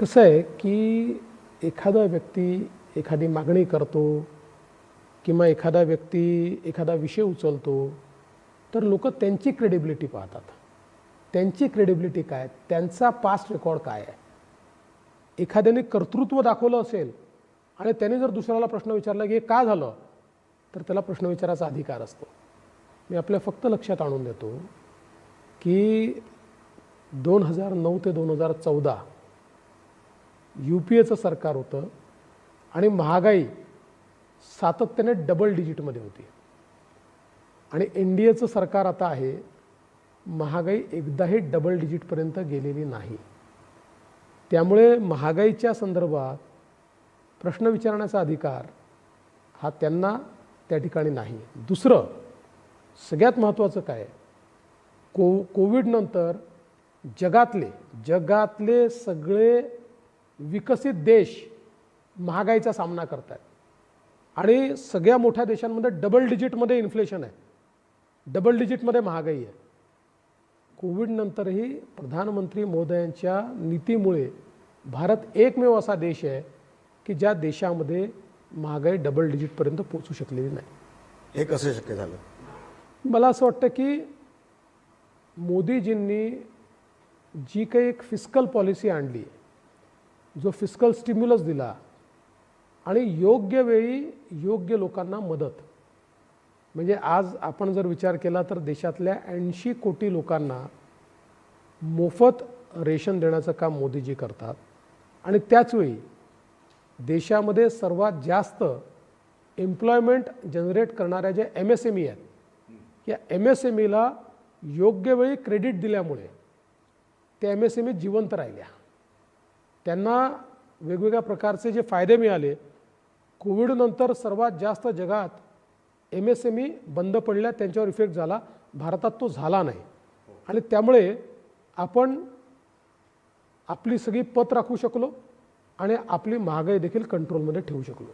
कसं आहे की एखादा व्यक्ती एखादी मागणी करतो किंवा एखादा व्यक्ती एखादा विषय उचलतो तर लोक त्यांची क्रेडिबिलिटी पाहतात. त्यांची क्रेडिबिलिटी काय? त्यांचा पास्ट रेकॉर्ड काय आहे? एखाद्याने कर्तृत्व दाखवलं असेल आणि त्याने जर दुसऱ्याला प्रश्न विचारला की हे का झालं? तर त्याला प्रश्न विचारायचा अधिकार असतो. मी आपल्या फक्त लक्षात आणून देतो की दोन हजार नऊ ते दोन हजार चौदा यू पी एचं सरकार होतं आणि महागाई सातत्याने डबल डिजिटमध्ये होती. आणि एन डी एचं सरकार आता आहे महागाई एकदाही डबल डिजिटपर्यंत गेलेली नाही. त्यामुळे महागाईच्या संदर्भात प्रश्न विचारण्याचा अधिकार हा त्यांना त्या ठिकाणी नाही. दुसरं सगळ्यात महत्त्वाचं काय? को कोविडनंतर जगातले जगातले सगळे विकसित देश महागाईचा सामना करत आहेत आणि सगळ्या मोठ्या देशांमध्ये डबल डिजिटमध्ये इन्फ्लेशन आहे. डबल डिजिटमध्ये महागाई आहे. कोविडनंतरही प्रधानमंत्री मोदयांच्या नीतीमुळे भारत एकमेव असा देश आहे की ज्या देशामध्ये महागाई डबल डिजिटपर्यंत पोचू शकलेली नाही. हे कसं शक्य झालं? मला असं वाटतं की मोदीजींनी जी काही एक फिस्कल पॉलिसी आणली जो फिस्कल स्टिम्युलस दिला आणि योग्य वेळी योग्य लोकांना मदत. म्हणजे आज आपण जर विचार केला तर देशातल्या ऐंशी कोटी लोकांना मोफत रेशन देण्याचं काम मोदीजी करतात. आणि त्याचवेळी देशामध्ये सर्वात जास्त एम्प्लॉयमेंट जनरेट करणाऱ्या ज्या एम एस एम ई आहेत या एम एस एम ईला योग्य वेळी क्रेडिट दिल्यामुळे त्या एम एस एम ई जिवंत राहिल्या. त्यांना वेगवेगळ्या प्रकारचे जे फायदे मिळाले कोविडनंतर सर्वात जास्त जगात एम एस एम ई बंद पडल्या त्यांच्यावर इफेक्ट झाला. भारतात तो झाला नाही. आणि त्यामुळे आपण आपली सगळी पत राखू शकलो आणि आपली महागाई देखील कंट्रोलमध्ये ठेवू शकलो.